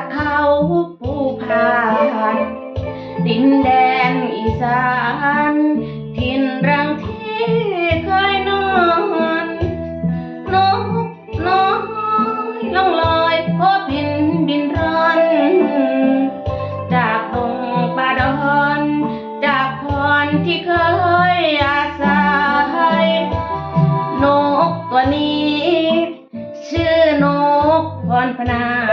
ากเขาผู้ผ่าน ดินแดนอีสานถิ่นรังที่เคยนอนนกน้อยล่องลอยพบบินบินร่อน จากตรงป่าดอน จากพรที่เคยอาศัยนกตัวนี้ ชื่อนกพรพนา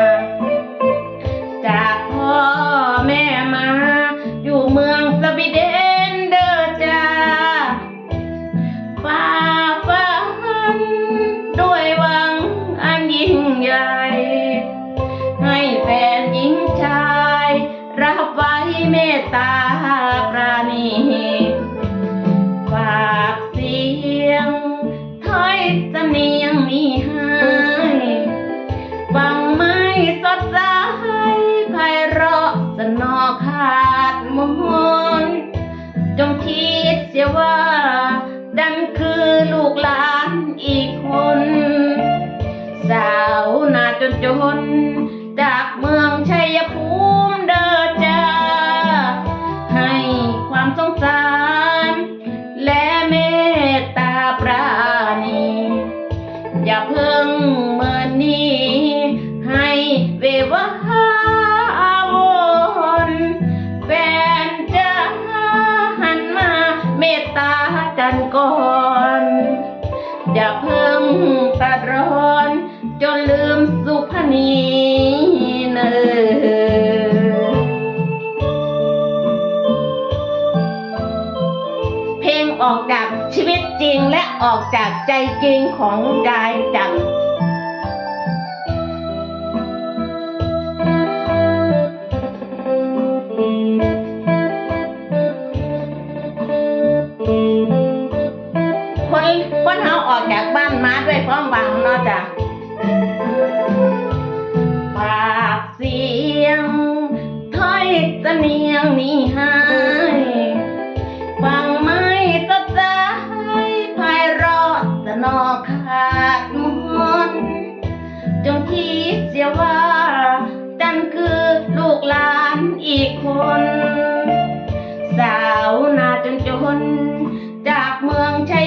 ดันคือลูกหลานอีกคน สาวนาจนจน จากเมืองชัยภูมิ กันก่อนอย่าเพิ่งตัดร้อน จนลืมสุพนีเนอเพลงออกจากชีวิตจริงและออกจากใจจริงของกายจัง จากบ้านมาด้วยความหวังเนาะจ้ะปากเสียงถ้อยเนียงนี้ให้ฟังไม่สดใสไพเราะสนอขาดมนจงคิดเสียว่าจันคือลูกหลานอีกคน สาวนาจนจนจากเมืองชัย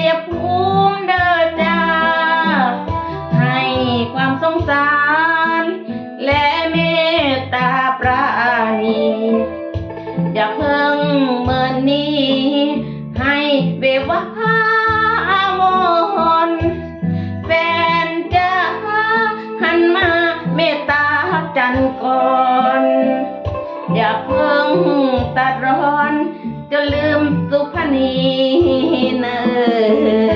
อย่าเพิ่งเมินนี้ ให้เววาอามนแฟนจะหันมาเมตตาจันก่ออย่าเพิ่งตัดร้อน จะลืมสุพนีเนอ